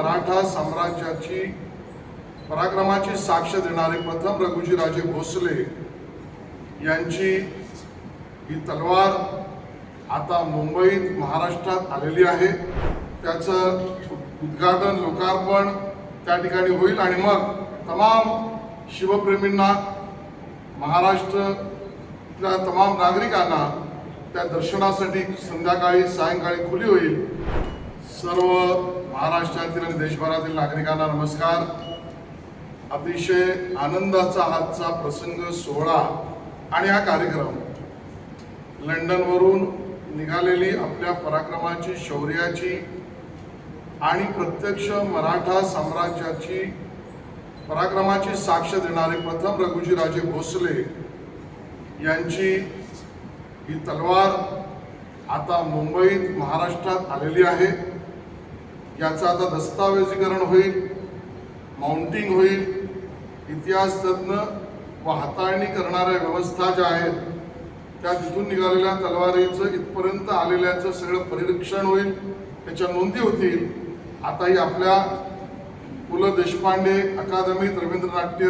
मराठा साम्राज्याची पराक्रमाची साक्ष देणारे प्रथम रघुजीराजे भोसले यांची ही तलवार आता मुंबईत महाराष्ट्रात आलेली आहे. त्याचं उद्घाटन लोकार्पण त्या ठिकाणी होईल आणि मग तमाम शिवप्रेमींना महाराष्ट्रातल्या तमाम नागरिकांना त्या दर्शनासाठी संध्याकाळी सायंकाळी खुली होईल. सर्व महाराष्ट्रातील आणि देशभरातील नागरिकांना नमस्कार. अतिशय आनंदाचा हातचा प्रसंग सोहळा आणि हा कार्यक्रम लंडनवरून निघालेली आपल्या पराक्रमाची शौर्याची आणि प्रत्यक्ष मराठा साम्राज्याची पराक्रमाची साक्ष देणारे प्रथम रघुजीराजे भोसले यांची ही तलवार आता मुंबईत महाराष्ट्रात आलेली आहे. याचं आता दस्तावेजीकरण होईल माउंटिंग होईल. इतिहास तज्ज्ञ व हाताळणी करणाऱ्या व्यवस्था ज्या आहेत त्या तिथून निघालेल्या तलवारीचं इथपर्यंत आलेल्याचं सगळं परिरक्षण होईल त्याच्या नोंदी होतील. आताही आपल्या पु ल देशपांडे अकादमीत रवींद्रनाट्य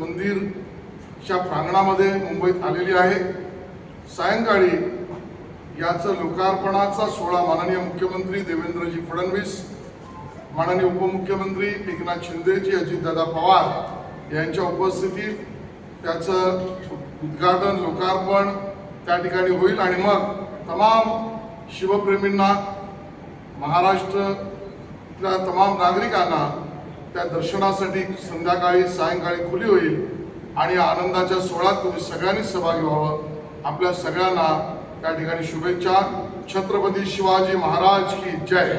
मंदिरच्या प्रांगणामध्ये मुंबईत आलेली आहे. सायंकाळी याचं लोकार्पणाचा सोहळा माननीय मुख्यमंत्री देवेंद्रजी फडणवीस माननीय उपमुख्यमंत्री एकनाथ शिंदेजी अजितदादा पवार यांच्या उपस्थितीत त्याचं उद्घाटन लोकार्पण त्या ठिकाणी होईल आणि मग तमाम शिवप्रेमींना महाराष्ट्रातल्या तमाम नागरिकांना त्या दर्शनासाठी संध्याकाळी सायंकाळी खुली होईल आणि आनंदाच्या सोहळ्यात तुम्ही सगळ्यांनी सहभागी व्हावं. आपल्या सगळ्यांना त्या ठिकाणी शुभेच्छा. छत्रपती शिवाजी महाराज की जय.